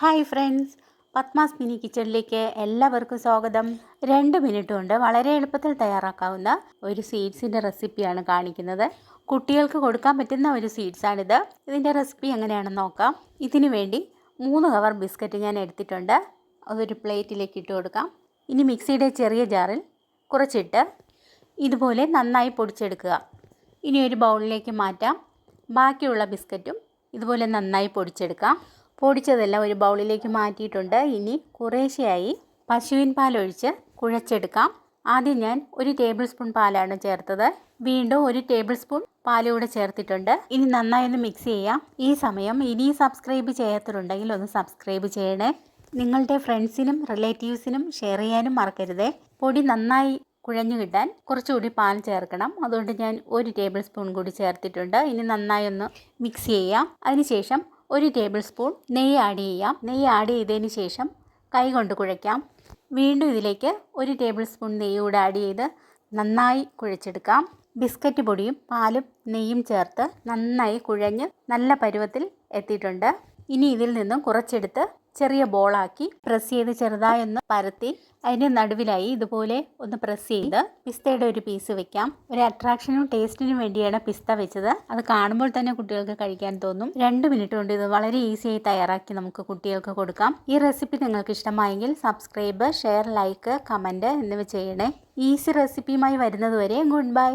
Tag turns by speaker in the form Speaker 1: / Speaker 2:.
Speaker 1: Hi friends. Padmas mini കിച്ചണിലേക്ക് എല്ലാവർക്കും സ്വാഗതം. രണ്ട് മിനിറ്റ് കൊണ്ട് വളരെ എളുപ്പത്തിൽ തയ്യാറാക്കാവുന്ന ഒരു സ്വീറ്റ്സിന്റെ റെസിപ്പിയാണ് കാണിക്കുന്നത്. കുട്ടികൾക്ക് കൊടുക്കാൻ പറ്റുന്ന ഒരു സ്വീറ്റ്സാണിത്. ഇതിന്റെ റെസിപ്പി എങ്ങനെയാണെന്ന് നോക്കാം. ഇതിനു വേണ്ടി മൂന്ന് കവർ ബിസ്ക്കറ്റ് ഞാൻ എടുത്തിട്ടുണ്ട്. അതൊരു പ്ലേറ്റിലേക്ക് ഇട്ട് കൊടുക്കാം. ഇനി മിക്സിയുടെ ചെറിയ ജാറിൽ കുറച്ചിട്ട് ഇതുപോലെ നന്നായി പൊടിച്ചെടുക്കുക. ഇനി ഒരു ബൗളിലേക്ക് മാറ്റാം. ബാക്കിയുള്ള ബിസ്ക്കറ്റും ഇതുപോലെ നന്നായി പൊടിച്ചെടുക്കാം. പൊടിച്ചതെല്ലാം ഒരു ബൗളിലേക്ക് മാറ്റിയിട്ടുണ്ട്. ഇനി കുറേശ്ശെയായി പശുവിൻ പാലൊഴിച്ച് കുഴച്ചെടുക്കാം. ആദ്യം ഞാൻ ഒരു ടേബിൾ സ്പൂൺ പാലാണ് ചേർത്തത്. വീണ്ടും ഒരു ടേബിൾ സ്പൂൺ പാലും കൂടെ ചേർത്തിട്ടുണ്ട്. ഇനി നന്നായി ഒന്ന് മിക്സ് ചെയ്യാം. ഈ സമയം ഇനി സബ്സ്ക്രൈബ് ചെയ്യാത്തവരുണ്ടെങ്കിൽ ഒന്ന് സബ്സ്ക്രൈബ് ചെയ്യണേ. നിങ്ങളുടെ ഫ്രണ്ട്സിനും റിലേറ്റീവ്സിനും ഷെയർ ചെയ്യാനും മറക്കരുതേ. പൊടി നന്നായി കുഴഞ്ഞു കിട്ടാൻ കുറച്ചുകൂടി പാൽ ചേർക്കണം. അതുകൊണ്ട് ഞാൻ ഒരു ടേബിൾ സ്പൂൺ കൂടി ചേർത്തിട്ടുണ്ട്. ഇനി നന്നായി ഒന്ന് മിക്സ് ചെയ്യാം. അതിനുശേഷം ഒരു ടേബിൾ സ്പൂൺ നെയ്യ് ആഡ് ചെയ്യാം. നെയ്യ് ആഡ് ചെയ്തതിന് ശേഷം കൈ കൊണ്ട് കുഴയ്ക്കാം. വീണ്ടും ഇതിലേക്ക് ഒരു ടേബിൾ സ്പൂൺ നെയ്യ് കൂടെ ആഡ് ചെയ്ത് നന്നായി കുഴച്ചെടുക്കാം. ബിസ്ക്കറ്റ് പൊടിയും പാലും നെയ്യും ചേർത്ത് നന്നായി കുഴഞ്ഞ് നല്ല പരുവത്തിൽ എത്തിയിട്ടുണ്ട്. ഇനി ഇതിൽ നിന്നും കുറച്ചെടുത്ത് ചെറിയ ബോളാക്കി പ്രസ് ചെയ്ത് ചെറുതായി ഒന്ന് പരത്തി അതിന്റെ നടുവിലായി ഇതുപോലെ ഒന്ന് പ്രസ് ചെയ്ത് പിസ്തയുടെ ഒരു പീസ് വെക്കാം. ഒരു അട്രാക്ഷനും ടേസ്റ്റിനും വേണ്ടിയാണ് പിസ്ത വെച്ചത്. അത് കാണുമ്പോൾ തന്നെ കുട്ടികൾക്ക് കഴിക്കാൻ തോന്നും. രണ്ട് മിനിറ്റ് കൊണ്ട് ഇത് വളരെ ഈസിയായി തയ്യാറാക്കി നമുക്ക് കുട്ടികൾക്ക് കൊടുക്കാം. ഈ റെസിപ്പി നിങ്ങൾക്ക് ഇഷ്ടമായെങ്കിൽ സബ്സ്ക്രൈബ് ഷെയർ ലൈക്ക് കമന്റ് എന്നിവ ചെയ്യണേ. ഈസി റെസിപ്പിയുമായി വരുന്നതുവരെ ഗുഡ് ബൈ